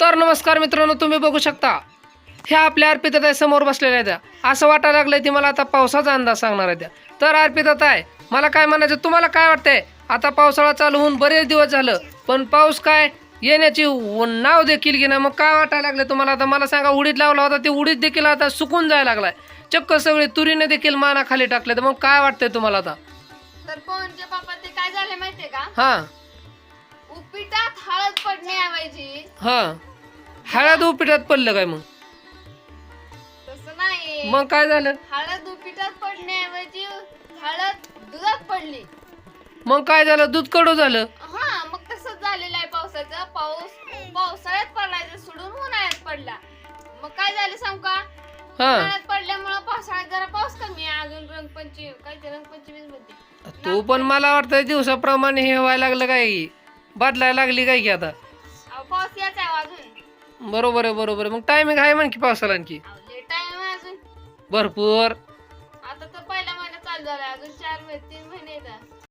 तर नमस्कार मित्रांनो तुम्ही बघू शकता ह्या आपल्या अर्पितताई समोर बसलेल्या आहेत. त्या. असं वाटायला लागलंय ती मला आता पावसाचा अंदाज सांगणार आहे त्या तर अर्पितताई मला काय म्हणायचं तुम्हाला काय वाटतंय? आता पावसाळा चालू होऊन बरेच दिवस झालं पण पाऊस काय? येण्याची नाव देखील घेणं मग काय वाटायला लागलं तुम्हाला आता? मला सांगा उडीद लावला होता ते उडीद देखील आता सुकून जायला लागलाय. चक्क सगळे तुरीने देखील माना खाली टाकले तर मग काय वाटतंय तुम्हाला आता? तर पवनचे बाप्पा ते काय झाले माहितीये का? हां. उपिटात हळद पडण्याऐवजी हां. हळद उपिटात पडलं काय मग? तसं नाही. मग काय झालं? हळद उपिटात पडण्याऐवजी हळद दुधात पडली. मग काय झालं? दूध कडू झालं. हा मग तसंच झालेलं आहे पावसाचं. पाऊस पावसाळ्यात पडायचं सोडून उन्हाळ्यात पडला. मग काय झालं सांग का? हा. उन्हाळ्यात पडल्यामुळं पावसाळ्यात जरा पाऊस कमी आहे. अजून रंगपंचमी काय ते रंगपंचमीच मध्ये तू पण मला वाटतं दिवसाप्रमाणे हे व्हायला लागलं काय? की? बदलायला लागली काय की आता? अहो, पाऊस याचा आहे अजून. बरोबर आहे बरोबर आहे. मग टायमिंग आहे म्हण की पावसाला आणखी. टाइम अजून. भरपूर. आता तर पहिला महिना चालू झाला अजून चार महिने तीन महिने येतात.